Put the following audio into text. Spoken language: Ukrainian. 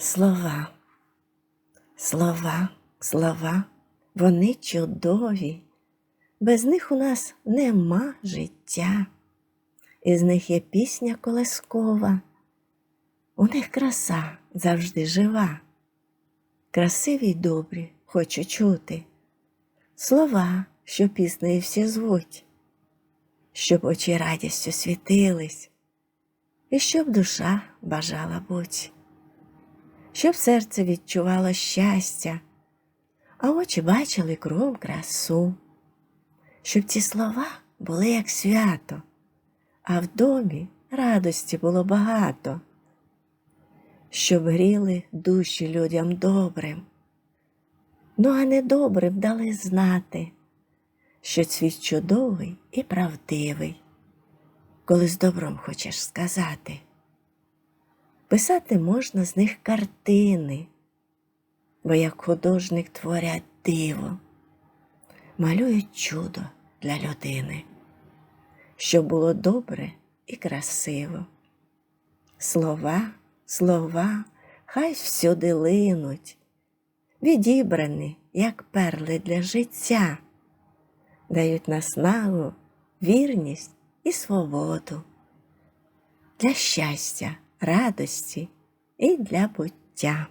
Слова, слова, слова, вони чудові, без них у нас нема життя, із них є пісня колескова, у них краса завжди жива, красиві й добрі хочу чути, слова, що піснею всі звуть, щоб очі радістю світились, і щоб душа бажала буть щоб серце відчувало щастя, а очі бачили кругом красу, щоб ці слова були як свято, а в домі радості було багато, щоб гріли душі людям добрим, ну а недобрим дали знати, що світ чудовий і правдивий, коли з добром хочеш сказати. Писати можна з них картини, бо як художник творять диво, малюють чудо для людини, щоб було добре і красиво. Слова, слова, хай всюди линуть, відібрані, як перли для життя, дають наснагу, вірність і свободу. Для щастя радості і для буття.